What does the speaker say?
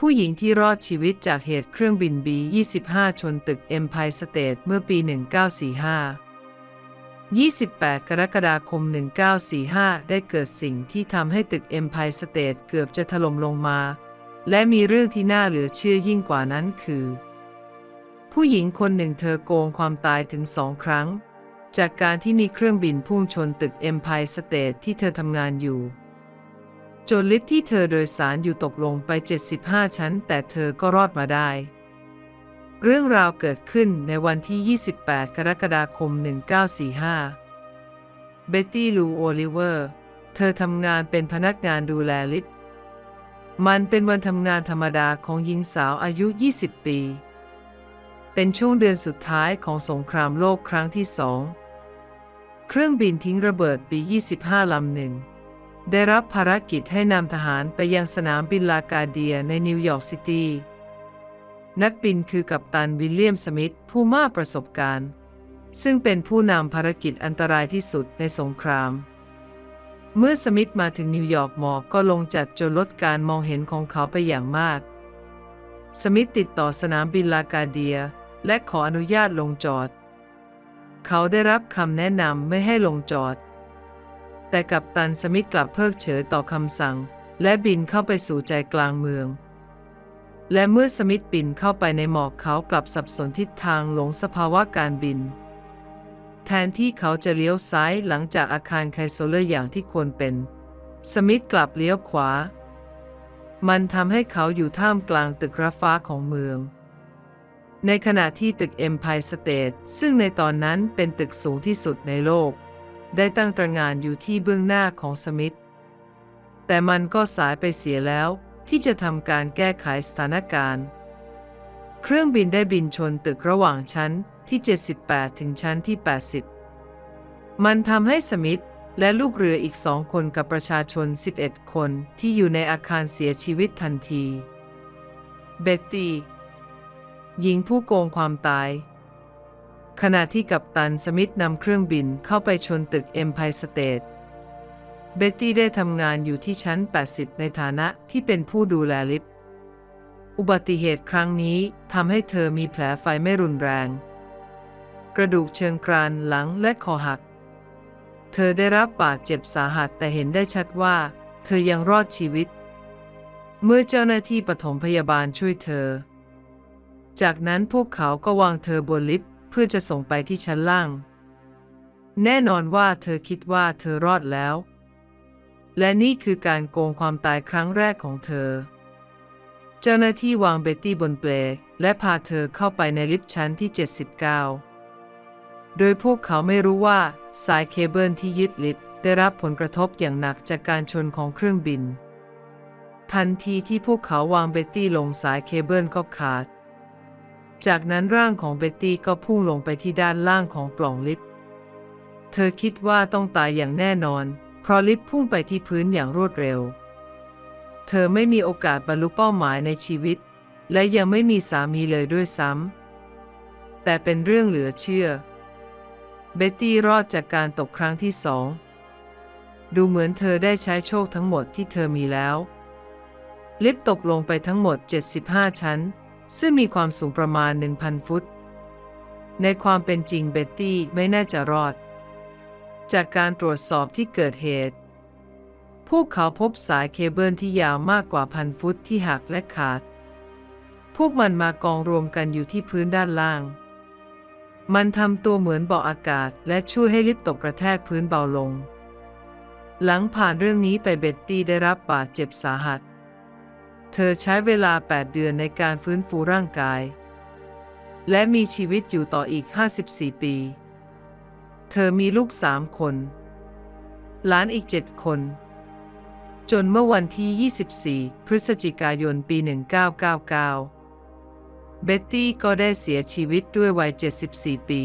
ผู้หญิงที่รอดชีวิตจากเหตุเครื่องบิน B-25 ชนตึก Empire State เมื่อปี 1945 28 กรกฎาคม 1945 ได้เกิดสิ่งที่ทำให้ตึก Empire State เกือบจะถล่มลงมา และมีเรื่องที่น่าเหลือเชื่อยิ่งกว่านั้นคือ ผู้หญิงคนหนึ่งเธอโกงความตายถึงสองครั้ง จากการที่มีเครื่องบินพุ่งชนตึก Empire State ที่เธอทำงานอยู่ จนลิฟต์ที่เธอโดยสารอยู่ตกลงไป 75 ชั้น แต่เธอก็รอดมาได้ เรื่องราวเกิดขึ้นในวันที่ 28 กรกฎาคม 1945 เบ็ตตี้ลูโอลิเวอร์ เธอทำงานเป็นพนักงานดูแลลิฟต์ มันเป็นวันทำงานธรรมดาของหญิงสาวอายุ 20 ปี เป็นช่วงเดือนสุดท้ายของสงครามโลกครั้งที่สอง เครื่องบินทิ้งระเบิดปี 25 ลำหนึ่ง ได้รับภารกิจให้นำทหารไปยังสนามบินลากาเดียในนิวยอร์กซิตี้ นักบินคือกัปตันวิลเลียมสมิธผู้มากประสบการณ์ ซึ่งเป็นผู้นำภารกิจอันตรายที่สุดในสงคราม เมื่อสมิธมาถึงนิวยอร์กหมอกก็ลงจัดจนลดการมองเห็นของเขาไปอย่างมาก สมิธติดต่อสนามบินลากาเดีย และขออนุญาตลงจอด เขาได้รับคำแนะนำไม่ให้ลงจอด แต่กัปตันสมิธกลับเพิกเฉยต่อคำสั่ง และบินเข้าไปสู่ใจกลางเมือง และเมื่อสมิธบินเข้าไปในหมอกเขากลับสับสนทิศทางหลงสภาวะการบิน แทนที่เขาจะเลี้ยวซ้ายหลังจากอาคารไคโซเลอร์อย่างที่ควรเป็น สมิธกลับเลี้ยวขวา มันทำให้เขาอยู่ท่ามกลางตึกระฟ้าของเมืองในขณะที่ตึก Empire State ซึ่งในตอนนั้นเป็นตึกสูงที่สุดในโลก ได้ตั้งตระงานอยู่ที่เบื้องหน้าของสมิธแต่มันก็สายไปเสียแล้วที่จะทำการแก้ไขสถานการณ์ เครื่องบินได้บินชนตึกระหว่างชั้นที่ 78 ถึงชั้นที่ 80 มันทำให้สมิธและลูกเรืออีกสองคนกับประชาชน 11 คนที่อยู่ในอาคารเสียชีวิตทันที เบ็ตตี้ หญิงผู้โกงความตาย ขณะที่กัปตันสมิธนำเครื่องบินเข้าไปชนตึก Empire State เบ็ตตี้ได้ทำงานอยู่ที่ชั้น 80 ในฐานะที่เป็นผู้ดูแลลิฟต์ อุบัติเหตุครั้งนี้ทำให้เธอมีแผลไฟไม่รุนแรง กระดูกเชิงกรานหลังและคอหัก เธอได้รับบาดเจ็บสาหัสแต่เห็นได้ชัดว่า เธอยังรอดชีวิต เมื่อเจ้าหน้าที่ปฐมพยาบาลช่วยเธอ จากนั้นพวกเขาก็วางเธอบนลิฟต์ พื่อจะส่งไปที่ชั้นล่าง แน่นอนว่าเธอคิดว่าเธอรอดแล้ว และนี่คือการโกงความตายครั้งแรกของเธอ เจ้าหน้าที่วางเบ็ตตี้บนเปลและพาเธอเข้าไปในลิฟต์ชั้นที่ 79 โดยพวกเขาไม่รู้ว่าสายเคเบิลที่ยึดลิฟต์ได้รับผลกระทบอย่างหนักจากการชนของเครื่องบิน ทันทีที่พวกเขาวางเบ็ตตี้ลงสายเคเบิลก็ขาด จากนั้นร่างของเบ็ตตี้ก็พุ่งลงไปที่ด้านล่างของปล่องลิฟต์ เธอคิดว่าต้องตายอย่างแน่นอน เพราะลิฟต์พุ่งไปที่พื้นอย่างรวดเร็ว เธอไม่มีโอกาสบรรลุเป้าหมายในชีวิต และยังไม่มีสามีเลยด้วยซ้ำ แต่เป็นเรื่องเหลือเชื่อ เบ็ตตี้รอดจากการตกครั้งที่สอง ดูเหมือนเธอได้ใช้โชคทั้งหมดที่เธอมีแล้ว ลิฟต์ตกลงไปทั้งหมด 75 ชั้น ซึ่งมีความสูงประมาณ 1,000 ฟุต ในความเป็นจริงเบ็ตตี้ไม่น่าจะรอด จากการตรวจสอบที่เกิดเหตุ พวกเขาพบสายเคเบิลที่ยาวมากกว่าพันฟุตที่หักและขาด พวกมันมากองรวมกันอยู่ที่พื้นด้านล่าง มันทำตัวเหมือนเบาะอากาศ และช่วยให้ลิฟต์ตกกระแทกพื้นเบาลง หลังผ่านเรื่องนี้ไปเบ็ตตี้ได้รับบาดเจ็บสาหัส เธอใช้เวลา 8 เดือนในการฟื้นฟูร่างกาย และมีชีวิตอยู่ต่ออีก 54 ปี เธอมีลูกสามคน หลานอีก 7 คน จนเมื่อวันที่ 24 พฤศจิกายนปี 1999 เบ็ตตี้ก็ได้เสียชีวิตด้วยวัย 74 ปี